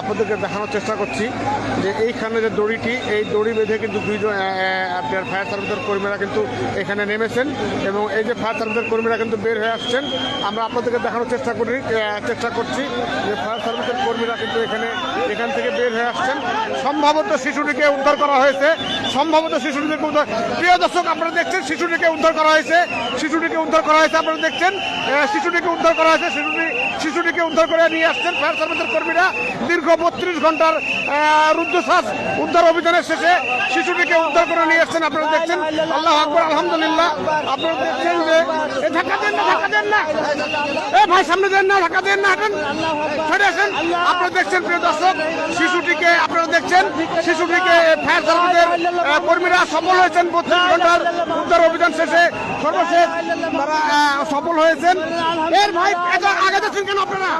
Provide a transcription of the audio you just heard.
আপনাদেরকে দেখানোর চেষ্টা করছি যে এইখানে যে দড়িটি, এই দড়ি বেঁধে কিন্তু দুইজন আপনার ফায়ার সার্ভিসের কর্মীরা কিন্তু এখানে নেমেছেন এবং এই যে ফায়ার সার্ভিসের কর্মীরা কিন্তু বের হয়ে আসছেন। আমরা আপনাদেরকে দেখানোর চেষ্টা করি চেষ্টা করছি যে ফায়ার সার্ভিসের কর্মীরা কিন্তু এখানে এখান থেকে বের হয়ে আসছেন। সম্ভবত শিশুটিকে উদ্ধার করা হয়েছে। সম্ভবত শিশুটিকে উদ্ধার প্রিয় দর্শক, আপনারা দেখছেন শিশুটিকে উদ্ধার করা হয়েছে। শিশুটিকে উদ্ধার করা হয়েছে, আপনারা দেখছেন। শিশুটিকে উদ্ধার করা হয়েছে। শিশুটি শিশুটিকে উদ্ধার করে নিয়ে আসছেন ফায়ার সার্ভিসের কর্মীরা। দীর্ঘ বত্রিশ ঘণ্টার রুদ্ধশ্বাস উদ্ধার অভিযানের শেষে শিশুটিকে উদ্ধার করে নিয়ে আসছেন। আপনারা দেখছেন, আল্লাহ আকবর, আলহামদুলিল্লাহ। আপনারা দেখছেন যে ধাক্কা দেন না এ ভাই সামনে দেন না ঢাকা দেন না হাঁটেন ছেড়ে আসেন আপনারা দেখছেন প্রিয় দর্শক শিশুটিকে আপনারা দেখছেন শিশুটিকে ফায়ার সার্ভিসের কর্মীরা সফল হয়েছেন বত্রিশ ঘণ্টার উদ্ধার অভিযান শেষে সর্বশেষ তারা সফল হয়েছেন এর ভাই এত আগে যাচ্ছেন কেন আপনারা